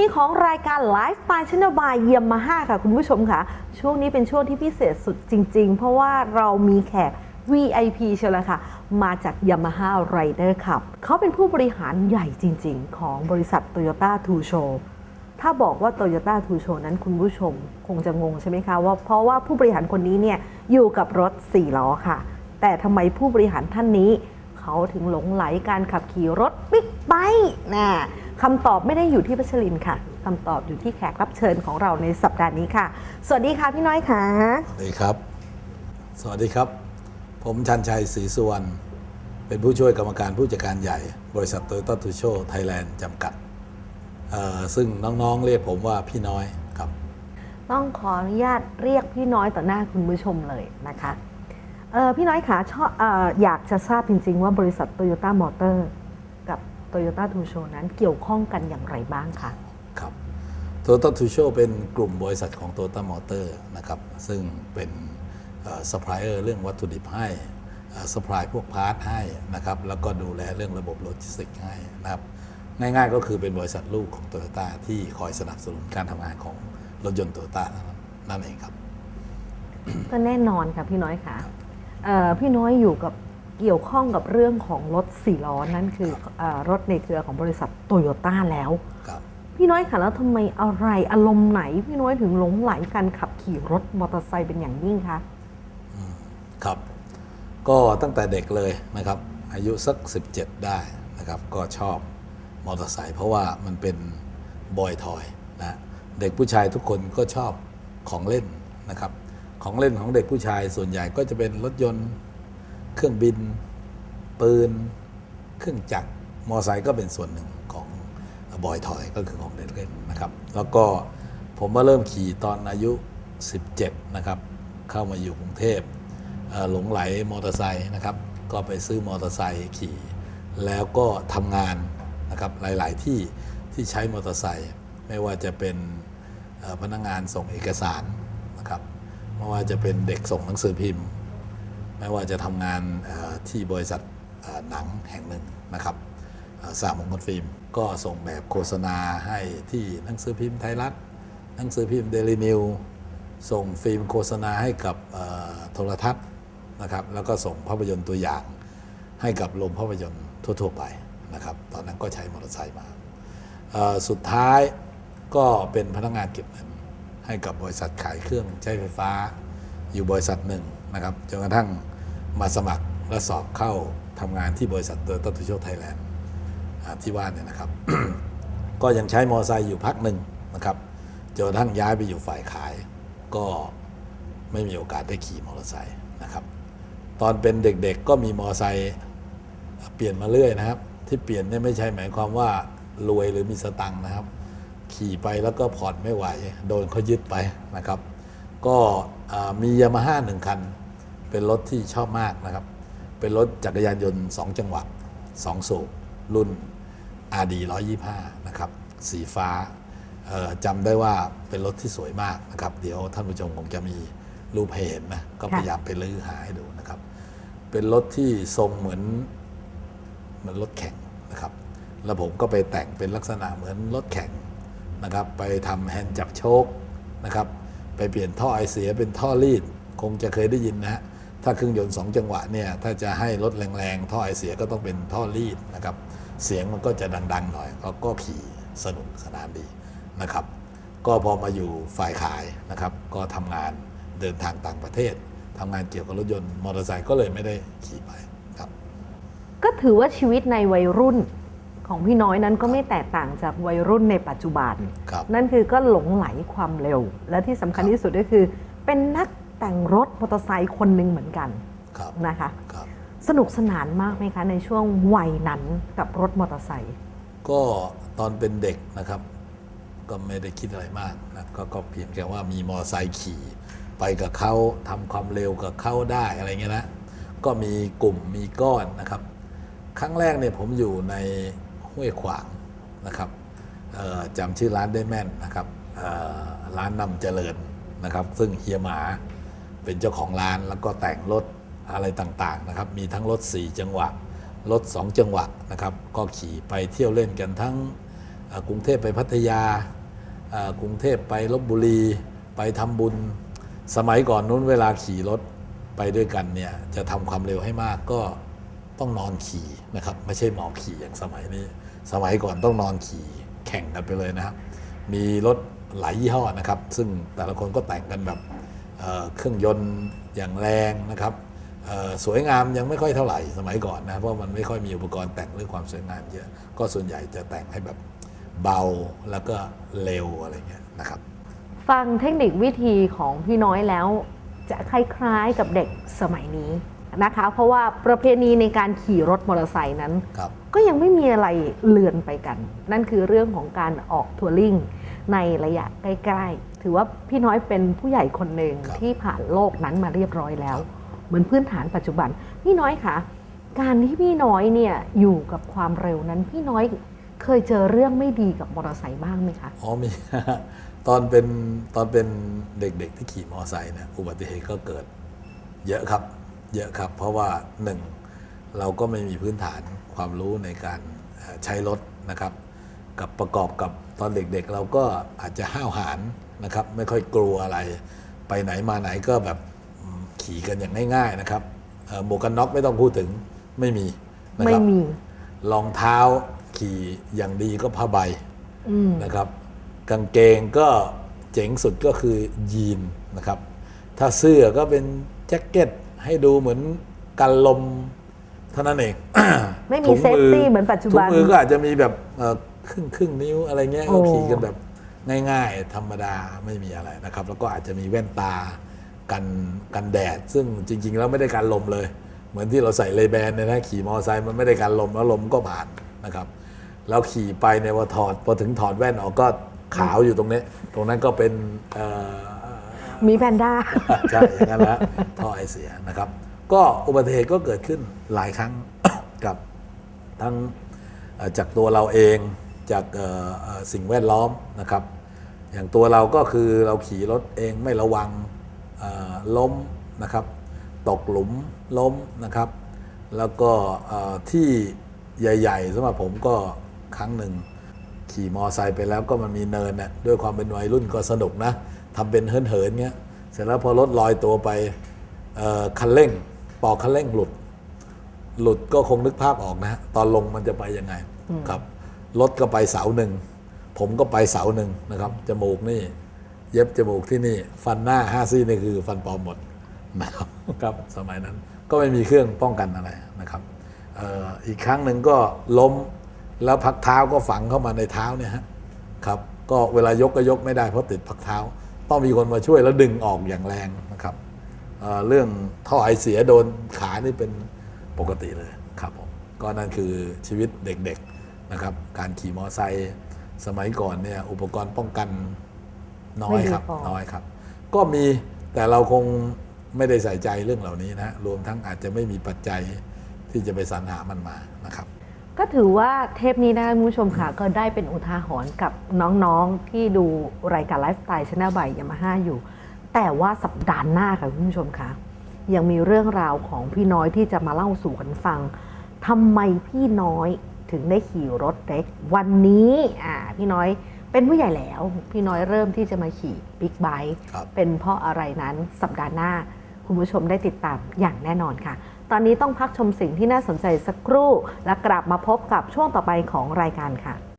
นี้ของรายการไลฟ์สไตล์ชนบายเยี่ยมมาห้าค่ะ คุณผู้ชมค่ะ ช่วงนี้เป็นช่วงที่พิเศษสุดจริง ๆ เพราะว่าเรามีแขก VIP เชียวละค่ะ มาจาก Yamaha Rider ครับ เขาเป็นผู้บริหารใหญ่จริง ๆ ของบริษัท Toyota t o s h o ถ้าบอกว่า Toyota t o s h o นั้นคุณผู้ชมคงจะงงใช่ไหมคะว่าเพราะว่าผู้บริหารคนนี้เนี่ยอยู่กับรถ 4 ล้อค่ะ แต่ทำไมผู้บริหารท่านนี้ เขาถึงหลงไหลการขับขี่รถบิ๊กไบค์นะ คำตอบไม่ได้อยู่ที่พัชรินทร์ค่ะคำตอบอยู่ที่แขกรับเชิญของเราในสัปดาห์นี้ค่ะ สวัสดีค่ะพี่น้อยค่ะสวัสดีครับ สวัสดีครับ ผมชันชัยศรีสุวรรณเป็นผู้ช่วยกรรมการผู้จัดการใหญ่ บริษัทโตโยต้าทูโชไทยแลนด์จำกัดเอ่อซึ่งน้องๆเรียกผมว่าพี่น้อยครับ ต้องขออนุญาตเรียกพี่น้อยต่อหน้าคุณผู้ชมเลยนะคะเอ่อพี่น้อยค่ะชอบเอออยากจะทราบจริง ๆ ว่าบริษัท Toyota Motor กับ Toyota t o Show นั้นเกี่ยวข้องกันอย่างไรบ้างคะครับโตโยต้าทูโชเป็นกลุ่มบริษัทของโตโยต้ามอเตอร์นะครับซึ่งเป็นซัพพลายเออร์เรื่องวัตถุดิบให้ซัพพลายพวกพาร์ทให้นะครับ แล้วก็ดูแลเรื่องระบบโลจิสติกส์ให้นะครับ ง่ายๆก็คือเป็นบริษัทลูกของโตโยต้าที่คอยสนับสนุนการทำงานของรถยนต์โตโยต้านั่นเองครับ ก็แน่นอนค่ะพี่น้อยค่ะเอ่อพี่น้อยอยู่กับ เกี่ยวข้องกับเรื่องของรถสี่ล้อนั่นคือเออรถในเครือของบริษัทโตโยต้าแล้วครับพี่น้อยค่ะแล้วทำไมอะไรอารมณ์ไหน พี่น้อยถึงหลงไหลการขับขี่รถมอเตอร์ไซค์เป็นอย่างยิ่งคะครับ ก็ตั้งแต่เด็กเลยนะครับ อายุสัก 17 ได้นะครับ ก็ชอบมอเตอร์ไซค์เพราะว่ามันเป็นบอยทอยนะเด็กผู้ชายทุกคนก็ชอบของเล่นนะครับ ของเล่นของเด็กผู้ชายส่วนใหญ่ก็จะเป็นรถยนต์ เครื่องบิน ปืน เครื่องจักร มอไซค์ก็เป็นส่วนหนึ่งของบอยทอยก็คือของเด็กเล่นนะครับ แล้วก็ผมมาเริ่มขี่ตอนอายุ 17 นะครับ เข้ามาอยู่กรุงเทพหลงไหลมอเตอร์ไซค์นะครับ ก็ไปซื้อมอเตอร์ไซค์ขี่ แล้วก็ทำงานนะครับหลาย ๆ ที่ที่ใช้มอเตอร์ไซค์ไม่ว่าจะเป็นพนักงานส่งเอกสารนะครับไม่ว่าจะเป็นเด็กส่งหนังสือพิมพ์ ไม่ว่าจะทำงานที่บริษัทหนังแห่งหนึ่งนะครับสามมงคลฟิล์มก็ส่งแบบโฆษณาให้ที่หนังสือพิมพ์ไทยรัฐ หนังสือพิมพ์เดลินิวส่งฟิล์มโฆษณาให้กับโทรทัศน์นะครับ แล้วก็ส่งภาพยนตร์ตัวอย่างให้กับโรงภาพยนตร์ทั่ว ๆ ไปนะครับ ตอนนั้นก็ใช้มอเตอร์ไซค์มา สุดท้ายก็เป็นพนักงานเก็บเงินให้กับบริษัทขายเครื่องใช้ไฟฟ้าอยู่บริษัทหนึ่งนะครับจนกระทั่ง มาสมัครและสอบเข้าทำงานที่บริษัทเตอร์ตัตโชไทยแลนด์ที่ว่าเนี่ยนะครับ ก็ยังใช้มอไซค์อยู่พักหนึ่งนะครับจนกระทั่งย้ายไปอยู่ฝ่ายขาย ก็ไม่มีโอกาสได้ขี่มอเตอร์ไซค์นะครับ ตอนเป็นเด็กๆก็มีมอเตอร์ไซค์เปลี่ยนมาเรื่อยนะครับ ที่เปลี่ยนเนี่ยไม่ใช่หมายความว่ารวยหรือมีสตังค์นะครับ ขี่ไปแล้วก็ผ่อนไม่ไหว โดนเขายึดไปนะครับ ก็มียามาฮ่าหนึ่งคัน เป็นรถที่ชอบมากนะครับ เป็นรถจักรยานยนต์ 2 จังหวะ 2 สูบรุ่น RD 125 นะครับ สีฟ้าจำได้ว่าเป็นรถที่สวยมากนะครับ เดี๋ยวท่านผู้ชมคงจะมีรูปให้เห็นนะ ก็พยายามไปลื้อหาให้ดูนะครับ เป็นรถที่ทรงเหมือนเหมือนรถแข่งนะครับ แล้วผมก็ไปแต่งเป็นลักษณะเหมือนรถแข่งนะครับ ไปทำแฮนด์จับโชคนะครับ ไปเปลี่ยนท่อไอเสียเป็นท่อรีด คงจะเคยได้ยินนะฮะ ถ้าเครื่องยนต์สองจังหวะเนี่ยถ้าจะให้รถแรงๆ ท่อไอเสียก็ต้องเป็นท่อรีดนะครับ เสียงมันก็จะดังๆหน่อยก็ก็ขี่สนุกสนานดีนะครับ ก็พอมาอยู่ฝ่ายขายนะครับ ก็ทำงานเดินทางต่างประเทศทำงานเกี่ยวกับรถยนต์มอเตอร์ไซค์ก็เลยไม่ได้ขี่ไปครับ ก็ถือว่าชีวิตในวัยรุ่นของพี่น้อยนั้นก็ไม่แตกต่างจากวัยรุ่นในปัจจุบันครับนั่นคือก็หลงไหลความเร็ว และที่สำคัญที่สุดก็คือเป็นนัก แต่งรถมอเตอร์ไซค์คนหนึ่งเหมือนกันครับนะคะครับสนุกสนานมากไหมคะในช่วงวัยนั้นกับรถมอเตอร์ไซค์ก็ตอนเป็นเด็กนะครับ ก็ไม่ได้คิดอะไรมากนะก็ก็เพียงแค่ว่ามีมอเตอร์ไซค์ขี่ ไปกับเขาทำความเร็วกับเขาได้อะไรเงี้ยนะก็มีกลุ่มมีก้อนนะครับ ครั้งแรกเนี่ยผมอยู่ในห้วยขวางนะครับเอ่อจำชื่อร้านได้แม่นนะครับเอ่อร้านนำเจริญนะครับ ซึ่งเฮียหมา เป็นเจ้าของร้านแล้วก็แต่งรถอะไรต่างๆนะครับ มีทั้งรถ 4 จังหวะ รถ 2 จังหวะนะครับ ก็ขี่ไปเที่ยวเล่นกันทั้งกรุงเทพไปพัทยากรุงเทพไปลบบุรีไปทำบุญ สมัยก่อนนู้นเวลาขี่รถไปด้วยกันเนี่ยจะทำความเร็วให้มากก็ต้องนอนขี่นะครับ ไม่ใช่หมอบขี่อย่างสมัยนี้ สมัยก่อนต้องนอนขี่แข่งกันไปเลยนะครับ มีรถหลายยี่ห้อนะครับ ซึ่งแต่ละคนก็แต่งกันแบบ เอ่อเครื่องยนต์อย่างแรงนะครับเอ่อสวยงามยังไม่ค่อยเท่าไหร่สมัยก่อนนะเพราะมันไม่ค่อยมีอุปกรณ์แต่งเรื่องความสวยงามเยอะก็ส่วนใหญ่จะแต่งให้แบบเบาแล้วก็เร็วอะไรเงี้ยนะครับ ฟังเทคนิควิธีของพี่น้อยแล้ว จะคล้ายๆกับเด็กสมัยนี้นะคะ เพราะว่าประเพณีในการขี่รถมอเตอร์ไซค์นั้นครับก็ยังไม่มีอะไรเลือนไปกัน นั่นคือเรื่องของการออกทัวริง ในระยะใกล้ๆ ถือว่าพี่น้อยเป็นผู้ใหญ่คนหนึ่งครับที่ผ่านโลกนั้นมาเรียบร้อยแล้วครับเหมือนพื้นฐานปัจจุบัน พี่น้อยคะการที่พี่น้อยเนี่ยอยู่กับความเร็วนั้นพี่น้อยเคยเจอเรื่องไม่ดีกับมอเตอร์ไซค์บ้างไหมคะอ๋อมีตอนเป็นตอนเป็นเด็กๆที่ขี่มอเตอร์ไซค์เนี่ยอุบัติเหตุก็เกิด เยอะครับเยอะครับ เพราะว่าหนึ่งเราก็ไม่มีพื้นฐานความรู้ในการเอ่อใช้รถนะครับ กับประกอบกับ ตอนเด็กๆเราก็อาจจะห้าวหาญนะครับ ไม่ค่อยกลัวอะไร ไปไหนมาไหนก็แบบอืมขี่กันอย่างง่ายๆนะครับเอ่อหมวกกันน็อกไม่ต้องพูดถึงไม่มีนะคไม่รับมีรองเท้าขี่อย่างดีก็ผ้าใบอืมนะครับ กางเกงก็เจ๋งสุดก็คือยีนนะครับ ถ้าเสื้อก็เป็นแจ็คเก็ตให้ดูเหมือนกันลมเท่านั้นเอง ไม่มีถุงเซฟตี้เหมือนปัจจุบันถุงมือก็อาจจะมีแบบเอ่อ ครึ่งครึ่งนิ้วอะไรเงี้ยโอ้ก็ขี่กันแบบง่ายๆ ธรรมดาไม่มีอะไรนะครับ แล้วก็อาจจะมีแว่นตากันกันแดด ซึ่งจริง ๆ แล้วไม่ได้กันลมเลย เหมือนที่เราใส่เลแบนเนี่ยนะขี่มอเตอร์ไซค์มันไม่ได้กันลมแล้วลมก็ผ่านนะครับ แล้วขี่ไปเนี่ยพอถอดพอถึงถอดแว่นออกก็ขาวอยู่ตรงนี้ ตรงนั้นก็เป็นเอ่อมีแพนด้าใช่อย่างนั้นนะท่อไอเสียนะครับ ก็อุบัติเหตุก็เกิดขึ้นหลายครั้งกับทั้งเอ่อจากตัวเราเอง จากเอ่อเอ่อสิ่งแวดล้อมนะครับ อย่างตัวเราก็คือเราขี่รถเองไม่ระวังเอ่อล้มนะครับ ตกหลุมล้มนะครับ แล้วก็เอ่อที่ใหญ่ๆสำหรับผมก็ครั้งหนึ่ง ขี่มอไซค์ไปแล้วก็มันมีเนินน่ะด้วยความเป็นวัยรุ่นก็สนุกนะทำเป็นเหินเหินๆเงี้ยเสร็จแล้วพอรถลอยตัวไปเอ่อคันเร่งปอกคันเร่งหลุด หลุดก็คงนึกภาพออกนะฮะตอนลงมันจะไปยังไงครับ รถก็ไปเสาหนึ่ง ผมก็ไปเสาหนึ่งนะครับจมูกนี่ เย็บจมูกที่นี่ ฟันหน้าห้าซี่นี่คือฟันปลอมหมดนะครับครับสมัยนั้นก็ไม่มีเครื่องป้องกันอะไรนะครับอออีกครั้งหนึ่งก็ล้มแล้วพักเท้าก็ฝังเข้ามาในเท้าเนี่ยฮะครับก็เวลายกก็ยกไม่ได้เพราะติดพักเท้า ต้องมีคนมาช่วยแล้วดึงออกอย่างแรงนะครับเเรื่องท่อไอเสียโดนขานี่เป็นปกติเลยครับผมก็นั่นคือชีวิตเด็กๆ นะครับ การขี่มอไซค์สมัยก่อนเนี่ยอุปกรณ์ป้องกันน้อยครับไม่ดีพอน้อยครับ ก็มีแต่เราคงไม่ได้ใส่ใจเรื่องเหล่านี้นะฮะรวมทั้งอาจจะไม่มีปัจจัยที่จะไปสรรหามันมานะครับ ก็ถือว่าเทปนี้นะคะคุณผู้ชมค่ะ ก็ได้เป็นอุทาหรณ์กับน้องๆที่ดูรายการไลฟ์สไตล์ชนะบายยามาฮ่าอยู่ แต่ว่าสัปดาห์หน้าค่ะคุณผู้ชมค่ะ ยังมีเรื่องราวของพี่น้อยที่จะมาเล่าสู่กันฟังทำไมพี่น้อย ถึงได้ขี่รถเล็กวันนี้อ่าพี่น้อยเป็นผู้ใหญ่แล้ว พี่น้อยเริ่มที่จะมาขี่บิ๊กไบค์ครับ เป็นเพราะอะไรนั้นสัปดาห์หน้า คุณผู้ชมได้ติดตามอย่างแน่นอนค่ะ ตอนนี้ต้องพักชมสิ่งที่น่าสนใจสักครู่ และกลับมาพบกับช่วงต่อไปของรายการค่ะ